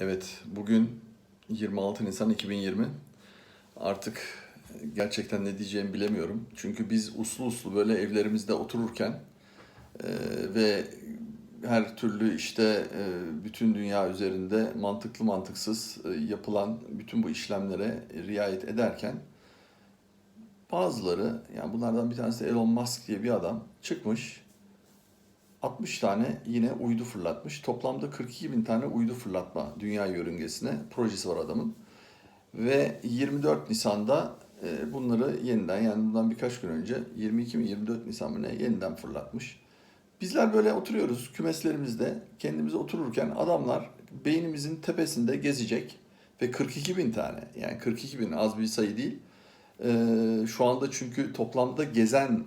Evet, bugün 26 Nisan 2020. Artık gerçekten ne diyeceğimi bilemiyorum. Çünkü biz uslu uslu böyle evlerimizde otururken e, ve her türlü işte e, bütün dünya üzerinde mantıklı mantıksız e, yapılan bütün bu işlemlere riayet ederken bazıları yani bunlardan bir tanesi Elon Musk diye bir adam çıkmış 60 tane yine uydu fırlatmış. Toplamda 42 bin tane uydu fırlatma dünya yörüngesine projesi var adamın. Ve 24 Nisan'da e, bunları yeniden yani bundan birkaç gün önce 22 mi 24 Nisan mı ne yeniden fırlatmış. Bizler böyle oturuyoruz kümeslerimizde kendimize otururken adamlar beynimizin tepesinde gezecek ve 42 bin tane yani 42 bin az bir sayı değil. Ee, şu anda çünkü toplamda gezen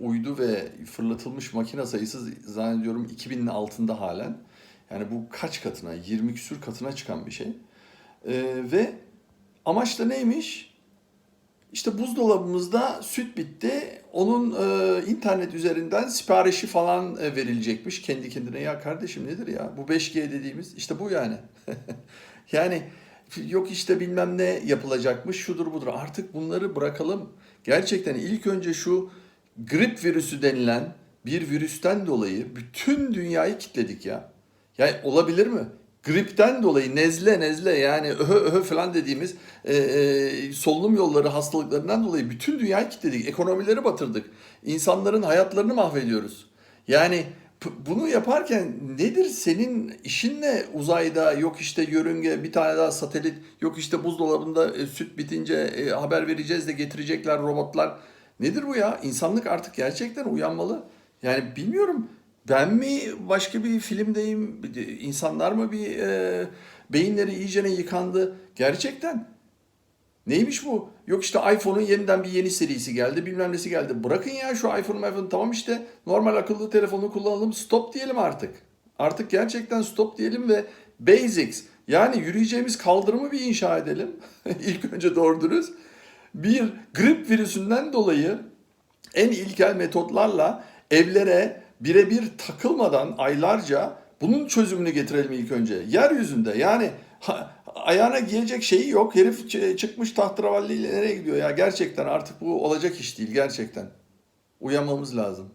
uydu ve fırlatılmış makine sayısı zannediyorum 2000'in altında halen. Yani bu kaç katına, 20 küsür katına çıkan bir şey. Ee, ve amaç da neymiş? İşte buzdolabımızda süt bitti. Onun e, internet üzerinden siparişi falan e, verilecekmiş kendi kendine. Ya kardeşim nedir ya? Bu 5G dediğimiz işte bu yani. yani yok işte bilmem ne yapılacakmış, şudur budur. Artık bunları bırakalım. Gerçekten ilk önce şu grip virüsü denilen bir virüsten dolayı bütün dünyayı kitledik ya. Yani olabilir mi? Gripten dolayı nezle nezle yani öhö öhö falan dediğimiz e, e, solunum yolları hastalıklarından dolayı bütün dünyayı kilitledik. Ekonomileri batırdık. İnsanların hayatlarını mahvediyoruz. Yani bunu yaparken nedir senin işin ne uzayda yok işte yörünge bir tane daha satelit yok işte buzdolabında e, süt bitince e, haber vereceğiz de getirecekler robotlar. Nedir bu ya? İnsanlık artık gerçekten uyanmalı. Yani bilmiyorum ben mi başka bir filmdeyim insanlar mı bir e, beyinleri iyicene yıkandı gerçekten. Neymiş bu? Yok işte iPhone'un yeniden bir yeni serisi geldi, bilmem nesi geldi. Bırakın ya şu iPhone, iPhone tamam işte normal akıllı telefonu kullanalım, stop diyelim artık. Artık gerçekten stop diyelim ve basics yani yürüyeceğimiz kaldırımı bir inşa edelim. İlk önce doğru dürüst. Bir grip virüsünden dolayı en ilkel metotlarla evlere birebir takılmadan aylarca bunun çözümünü getirelim ilk önce. Yeryüzünde yani ha- ayağına giyecek şeyi yok. Herif çıkmış tahterevalliyle nereye gidiyor ya? Gerçekten artık bu olacak iş değil gerçekten. Uyanmamız lazım.